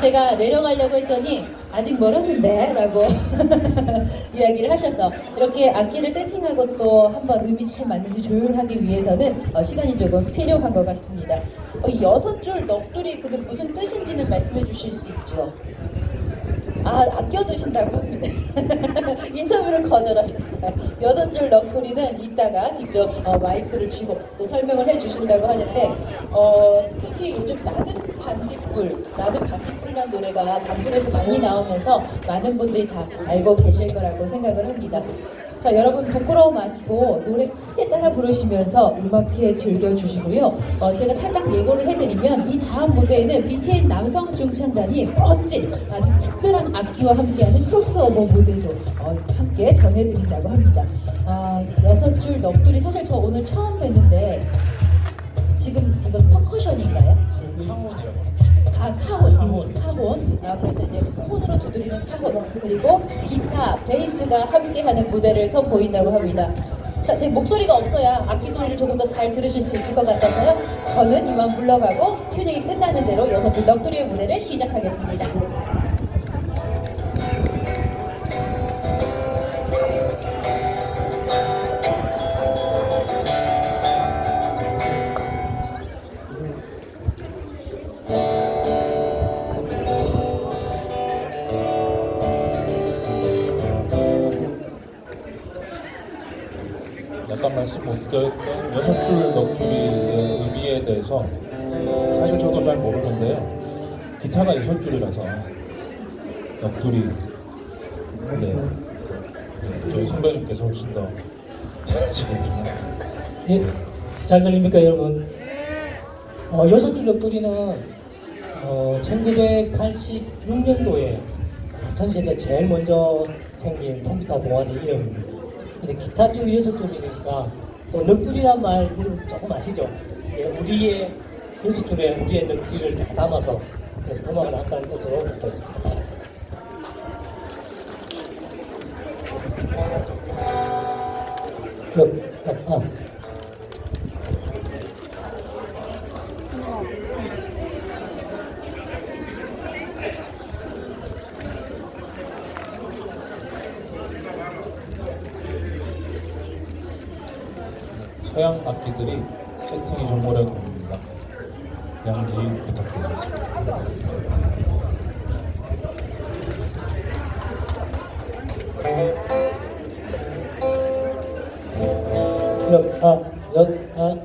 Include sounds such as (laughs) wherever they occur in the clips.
제가 내려가려고 했더니 아직 멀었는데 라고 (laughs) 이야기를 하셔서 이렇게 악기를 세팅하고 또 한번 음이 잘 맞는지 조율하기 위해서는 어, 시간이 조금 필요한 것 같습니다. 어, 이 여섯 줄 넋두리 그게 무슨 뜻인지는 말씀해 주실 수 있죠? 아, 아껴 두신다고 합니다. (laughs) 인터뷰를 거절하셨어요. 여섯 줄 넋두리는 이따가 직접 어, 마이크를 쥐고 또 설명을 해 주신다고 하는데, 어, 특히 요즘 나는 반딧불, 나는 반딧불이라는 노래가 방송에서 많이 나오면서 많은 분들이 다 알고 계실 거라고 생각을 합니다. 자, 여러분 부끄러워 마시고 노래 크게 따라 부르시면서 음악회 즐겨주시고요. 어, 제가 살짝 예고를 해드리면 이 다음 무대에는 BTS 남성 중창단이 멋진 아주 특별한 악기와 함께하는 크로스오버 무대도 어, 함께 전해드린다고 합니다. 아, 여섯 줄 넋두리 사실 저 오늘 처음 뵀는데 지금 이건 퍼커션인가요? 창원이라고 아 카혼, 카혼. 카혼. 아 그래서 이제 폰으로 두드리는 카혼 그리고 기타, 베이스가 함께하는 무대를 선보인다고 합니다. 자, 제 목소리가 없어야 악기 소리를 조금 더 잘 들으실 수 있을 것 같아서요. 저는 이만 물러가고 튜닝이 끝나는 대로 여섯 줄 넋두리의 무대를 시작하겠습니다. 약간 말씀 못 드렸던 여섯 줄 넋두리의 의미에 대해서 사실 저도 잘 모르는데요. 기타가 여섯 줄이라서 넋두리 네. 네, 저희 선배님께서 훨씬 더 잘하시고 예, 잘 들립니까 여러분? 어, 여섯 줄 벽돌이는 어, 1986년도에 사천시에서 제일 먼저 생긴 통기타 동아리 이름입니다. 근데 기타 줄이 여섯 줄이니까 또 넋두리란 말 조금 아시죠? 예, 우리의 여섯 줄에 우리의 넋두리를 다 담아서 그래서 음악을 한다는 뜻으로 됐습니다. 그럼, 아, 서양 악기들이 세팅이 좀 오래 걸립니다. 양지 부탁드리겠습니다. 그럼 아, 여, 아,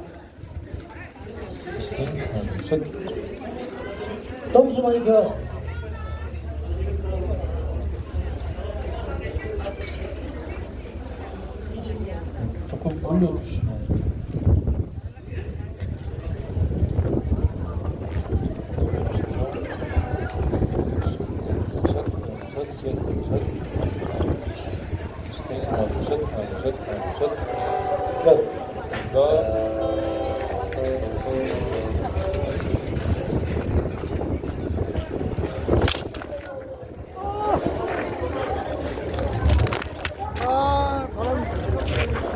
스팅 둘 셋. 똥수만 겨. 조금 올려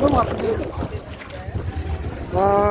Vamos lá. Ah.